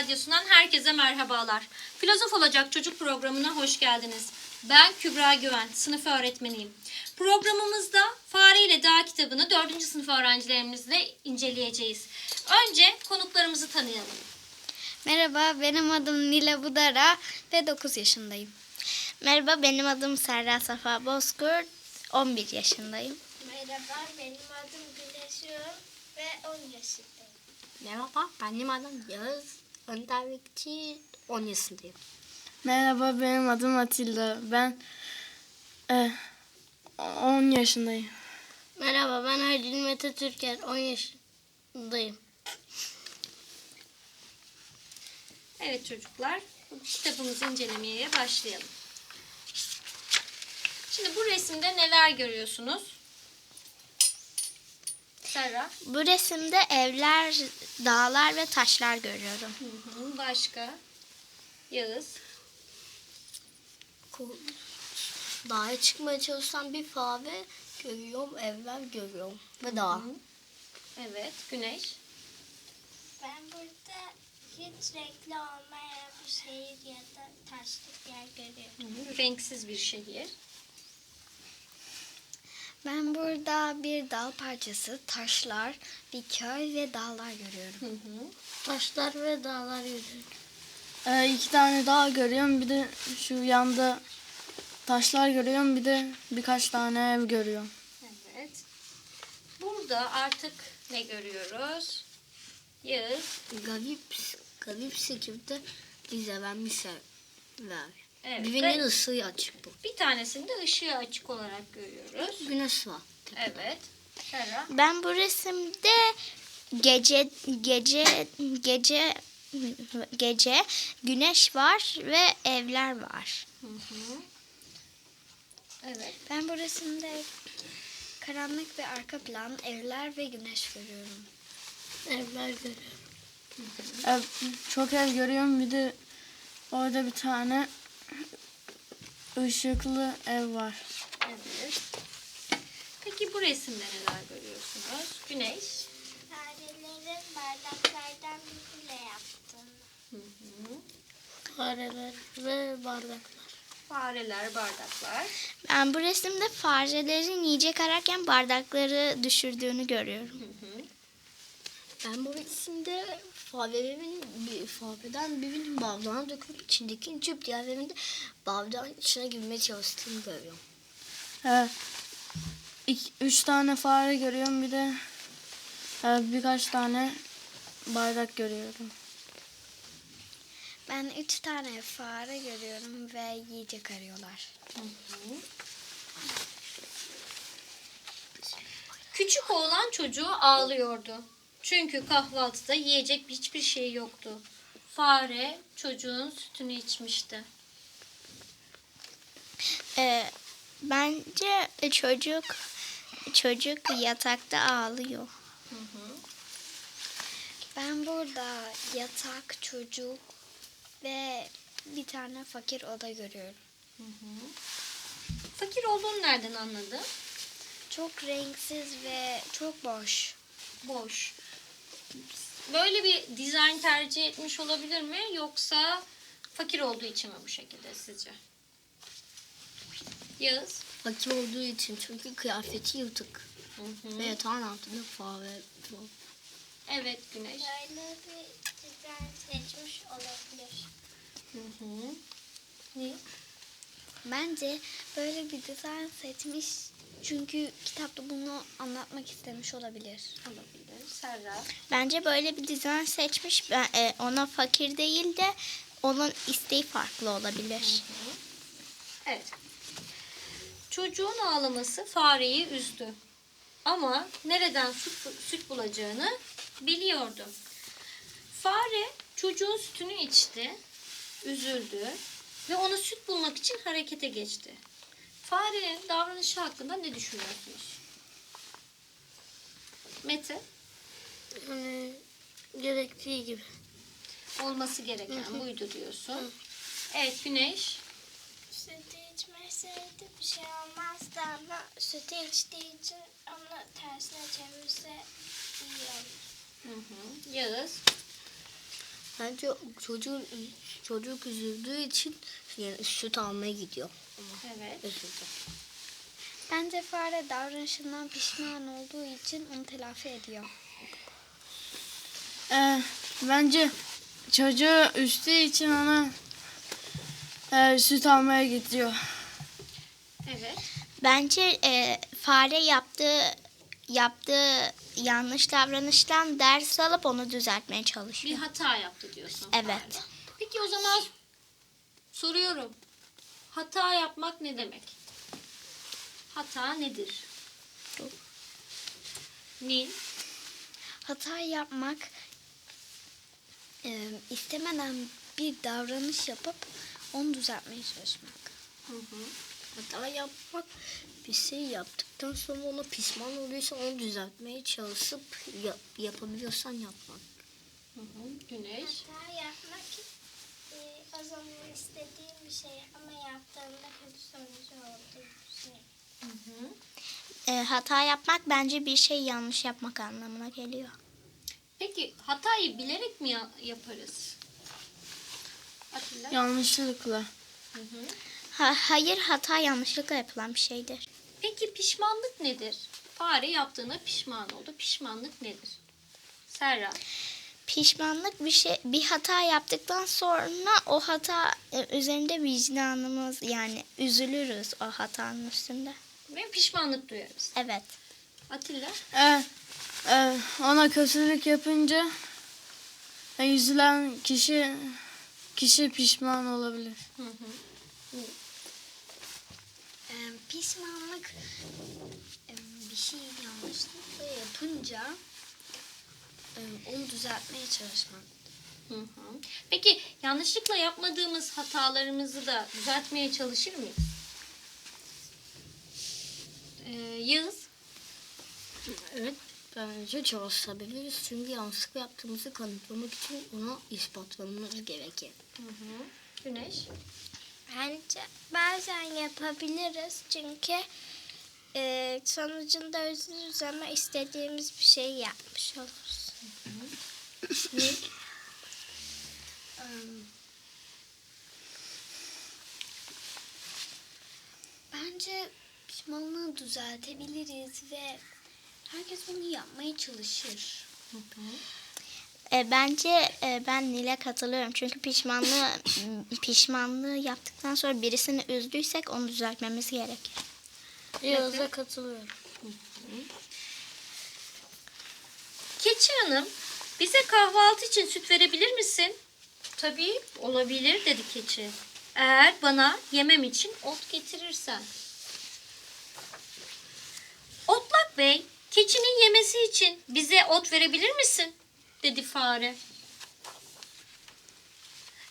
Radyosu'ndan herkese merhabalar. Filozof Olacak Çocuk programına hoş geldiniz. Ben Kübra Güven, sınıf öğretmeniyim. Programımızda Fare ile Dağ kitabını 4. sınıf öğrencilerimizle inceleyeceğiz. Önce konuklarımızı tanıyalım. Merhaba, benim adım Nila Budara ve 9 yaşındayım. Merhaba, benim adım Serra Safa Bozkurt, 11 yaşındayım. Merhaba, benim adım Güneş ve 10 yaşındayım. Merhaba, benim adım Yağız Önder Bekçi, 10 yaşındayım. Merhaba benim adım Atilla. Ben eh, 10 yaşındayım. Merhaba, ben Halil Mete Türker, 10 yaşındayım. Evet çocuklar, kitabımızı incelemeye başlayalım. Şimdi bu resimde neler görüyorsunuz? Serra. Bu resimde evler, dağlar ve taşlar görüyorum. Hı hı, Başka? Yağız. Dağa çıkmaya çalışan bir fare görüyorum, evler görüyorum ve dağ. Evet, Güneş. Ben burada hiç renkli olmayan bir şehir ya da taşlık yer görüyorum. Hı hı, Renksiz bir şehir. Ben burada bir dağ parçası, taşlar, bir köy ve dağlar görüyorum. Hı hı. Taşlar ve dağlar yürüyorum. Eh, iki tane daha görüyorum. Bir de şu yanda taşlar görüyorum. Bir de birkaç tane ev görüyorum. Evet. Burada artık ne görüyoruz? Yağız. Garip, garip şekilde dizelenmişler. Evet. Birinin ışığı açık bu. bir tanesinde ışığı açık olarak görüyoruz. Güneş var. Evet. Serra. Ben bu resimde gece gece gece gece güneş var ve evler var. Hı hı. Evet. Ben bu resimde karanlık ve arka plan, evler ve güneş görüyorum. Evler görüyorum. Ev, çok ev görüyorum. Bir de orada bir tane ışıklı ev var. Evet. Peki bu resimde neler görüyorsunuz? Güneş. Farelerin bardaklardan bir kule yaptığını. Hı hı. Fareler ve bardaklar. Fareler, bardaklar. Ben bu resimde farelerin yiyecek ararken bardakları düşürdüğünü görüyorum. Hı hı. Ben bu resimde farelerin bir fareden birinin bardağına döküp içindeki içip diğerlerinin de bardağın içine girmeye çalıştığını görüyorum. Eh, iki, üç tane fare görüyorum. Bir de eh, birkaç tane bardak görüyorum. Ben üç tane fare görüyorum ve yiyecek arıyorlar. Küçük oğlan çocuğu ağlıyordu. Çünkü kahvaltıda yiyecek hiçbir şey yoktu. Fare çocuğun sütünü içmişti. Ee, bence çocuk çocuk yatakta ağlıyor. Ben burada yatak, çocuk ve bir tane fakir oda görüyorum. Fakir olduğunu nereden anladın? Çok renksiz ve çok boş. Boş. Böyle bir dizayn tercih etmiş olabilir mi? Yoksa fakir olduğu için mi bu şekilde sizce? Yağız. Fakir olduğu için çünkü kıyafeti yırtık. Hı hı. Ve yatağın altında fare. Evet Güneş. Böyle bir dizayn seçmiş olabilir. Hı hı. Ne? Bence böyle bir dizayn seçmiş çünkü kitapta bunu anlatmak istemiş olabilir. Olabilir. Serra. Bence böyle bir dizayn seçmiş. Ben, e, ona fakir değil de onun isteği farklı olabilir. Evet. Çocuğun ağlaması fareyi üzdü. Ama nereden süt, süt bulacağını biliyordu. Fare çocuğun sütünü içti, üzüldü ve onu süt bulmak için harekete geçti. Farenin davranışı hakkında ne düşünüyorsunuz? Mete, Yani gerektiği gibi. olması gereken buydu diyorsun. Evet Güneş. Sütü içmeseydi bir şey olmazdı ama sütü içtiği için onu tersine çevirse iyi olur. Hı hı. Yağız. Bence çocuğun çocuk üzüldüğü için yani süt almaya gidiyor. Evet. Üzüldü. Bence fare davranışından pişman olduğu için onu telafi ediyor. Ee, bence çocuğu üstü için ona e, süt almaya gidiyor. Evet. Bence e, fare yaptığı yaptığı yanlış davranıştan ders alıp onu düzeltmeye Bir çalışıyor. hata yaptı diyorsun. Evet. fare. Peki o zaman soruyorum. Hata yapmak ne demek? Hata nedir? Nil. Hata yapmak e, istemeden bir davranış yapıp onu düzeltmeye çalışmak. Hı hı. Hata yapmak bir şey yaptıktan sonra ona pişman oluyorsa onu düzeltmeye çalışıp ya- yapabiliyorsan yapmak. Hı hı. Güneş. Hata yapmak e, o zaman istediğim bir şey ama yaptığımda kötü sonucu olduğu bir şey. Hı hı. E, hata yapmak bence bir şey yanlış yapmak anlamına geliyor. Peki hatayı bilerek mi ya- yaparız? Atilla. Yanlışlıkla. Hı hı. Ha, hayır hata yanlışlıkla yapılan bir şeydir. Peki pişmanlık nedir? Fare yaptığına pişman oldu. Pişmanlık nedir? Serra. Pişmanlık bir şey bir hata yaptıktan sonra o hata e, üzerinde vicdanımız yani üzülürüz o hatanın üstünde. Ve pişmanlık duyarız. Evet. Atilla. Ee, e, ona kötülük yapınca e, üzülen kişi kişi pişman olabilir. Hı hı. Ee, pişmanlık e, bir şey yanlışlıkla yapınca e, onu düzeltmeye çalışmak. Hı hı. Peki yanlışlıkla yapmadığımız hatalarımızı da düzeltmeye çalışır mıyız? Ee, Yağız. Evet. Bence çalışabiliriz çünkü yanlışlıkla yaptığımızı kanıtlamak için ona ispatlamamız gerekir. Hı hı. Güneş. Bence bazen yapabiliriz çünkü e, sonucunda üzülürüz ama istediğimiz bir şey yapmış oluruz. Bence pişmanlığı düzeltebiliriz ve herkes bunu yapmaya çalışır. E, bence e, ben Nil'e katılıyorum. Çünkü pişmanlığı pişmanlığı yaptıktan sonra birisini üzdüysek onu düzeltmemiz gerekir. Yağız'a katılıyorum. Keçi Hanım, bize kahvaltı için süt verebilir misin? Tabii, olabilir dedi keçi. Eğer bana yemem için ot getirirsen. Otlak Bey, keçinin yemesi için bize ot verebilir misin? dedi fare.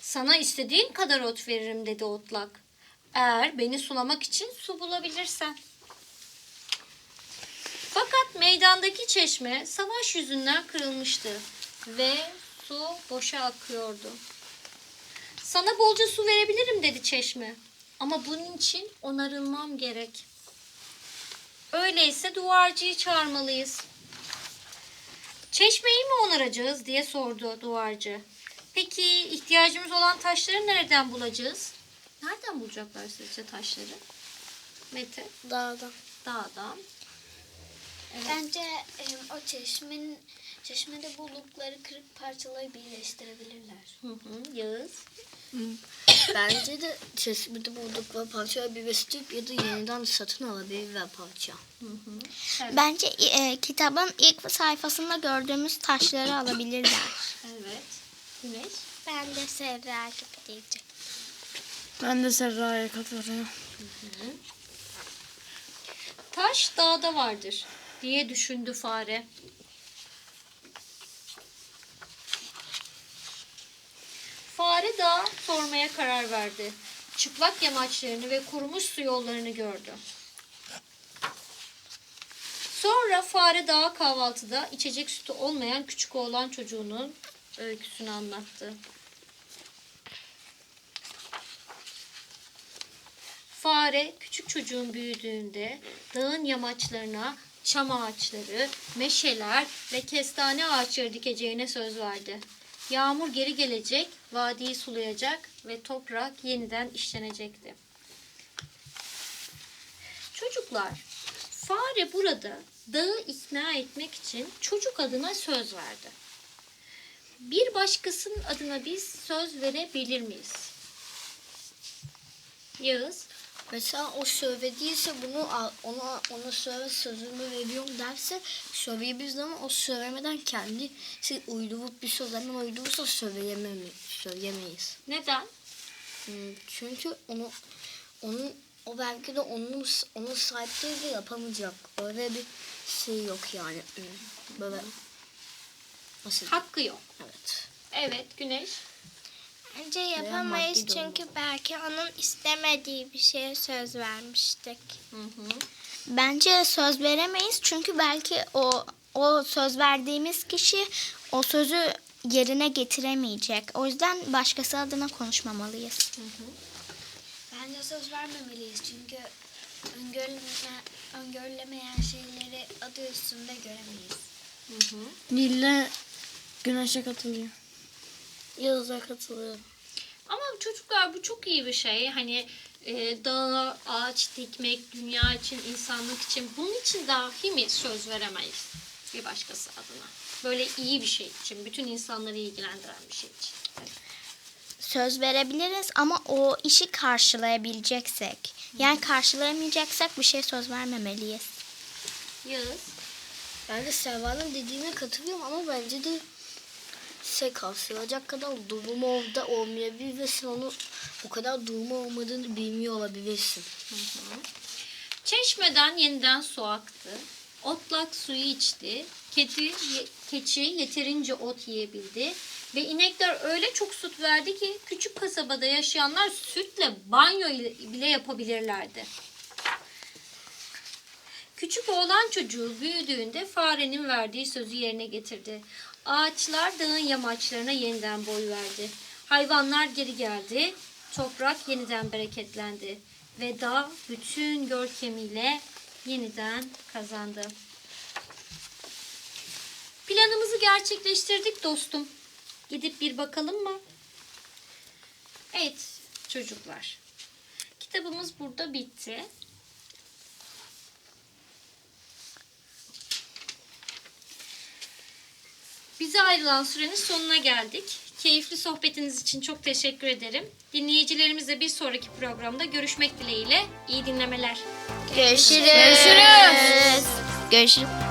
Sana istediğin kadar ot veririm dedi otlak. Eğer beni sulamak için su bulabilirsen. Meydandaki çeşme savaş yüzünden kırılmıştı ve su boşa akıyordu. Sana bolca su verebilirim dedi çeşme. Ama bunun için onarılmam gerek. Öyleyse duvarcıyı çağırmalıyız. Çeşmeyi mi onaracağız diye sordu duvarcı. Peki ihtiyacımız olan taşları nereden bulacağız? Nereden bulacaklar sizce taşları? Mete, Dağdan. dağdan. Bence e, o çeşmenin çeşmede buldukları kırık parçaları birleştirebilirler. Hı hı, Yağız. Bence de çeşmede buldukları parçayı bir besleyip ya da yeniden satın alabilirler parça. Hı hı. Evet. Bence e, kitabın ilk sayfasında gördüğümüz taşları alabilirler. evet. Güneş. Ben de Serra gibi diyeceğim. Ben de Serra'ya katılıyorum. Taş dağda vardır diye düşündü fare. Fare dağa sormaya karar verdi. Çıplak yamaçlarını ve kurumuş su yollarını gördü. Sonra fare dağa kahvaltıda içecek sütü olmayan küçük oğlan çocuğunun öyküsünü anlattı. Fare küçük çocuğun büyüdüğünde dağın yamaçlarına çam ağaçları, meşeler ve kestane ağaçları dikeceğine söz verdi. Yağmur geri gelecek, vadiyi sulayacak ve toprak yeniden işlenecekti. Çocuklar, fare burada dağı ikna etmek için çocuk adına söz verdi. Bir başkasının adına biz söz verebilir miyiz? Yağız, Mesela o söylediyse bunu al- ona ona söyle sözümü veriyorum derse söyleyebiliriz ama o söylemeden kendisi uydurup bir söz hemen uydurursa söyleyememi, söyleyemeyiz. neden? Hmm, Çünkü onu onun o belki de onun onun sahipliğiyle yapamayacak. Öyle bir şey yok yani. Hmm, Böyle nasıl? Hakkı yok. Evet. Evet, Güneş. Bence yapamayız çünkü belki onun istemediği bir şeye söz vermiştik. Hı hı. Bence söz veremeyiz çünkü belki o o söz verdiğimiz kişi o sözü yerine getiremeyecek. O yüzden başkası adına konuşmamalıyız. Bence söz vermemeliyiz çünkü öngörülme, öngörülemeyen şeyleri adı üstünde göremeyiz. Hı hı. Nil'le Güneş'e katılıyor. Yıldız'a katılıyorum. Ama çocuklar bu çok iyi bir şey. Hani e, dağa ağaç dikmek, dünya için, insanlık için bunun için dahi mi söz veremeyiz bir başkası adına? Böyle iyi bir şey için, bütün insanları ilgilendiren bir şey için. Söz verebiliriz ama o işi karşılayabileceksek. Yani karşılayamayacaksak bir şey söz vermemeliyiz. Yağız. Ben de Serva'nın dediğine katılıyorum ama bence de şey karşılayacak kadar durumu orada olmayabilir ve sen onu o kadar durumu olmadığını bilmiyor olabilirsin. Çeşmeden yeniden su aktı. Otlak suyu içti. Kedi, keçi yeterince ot yiyebildi. Ve inekler öyle çok süt verdi ki küçük kasabada yaşayanlar sütle banyo ile- bile yapabilirlerdi. Küçük oğlan çocuğu büyüdüğünde farenin verdiği sözü yerine getirdi. Ağaçlar dağın yamaçlarına yeniden boy verdi. Hayvanlar geri geldi. Toprak yeniden bereketlendi. Ve dağ bütün görkemiyle yeniden kazandı. Planımızı gerçekleştirdik dostum. Gidip bir bakalım mı? Evet çocuklar. Kitabımız burada bitti. Bize ayrılan sürenin sonuna geldik. Keyifli sohbetiniz için çok teşekkür ederim. Dinleyicilerimizle bir sonraki programda görüşmek dileğiyle. İyi dinlemeler. Görüşürüz. Görüşürüz. Görüşürüz.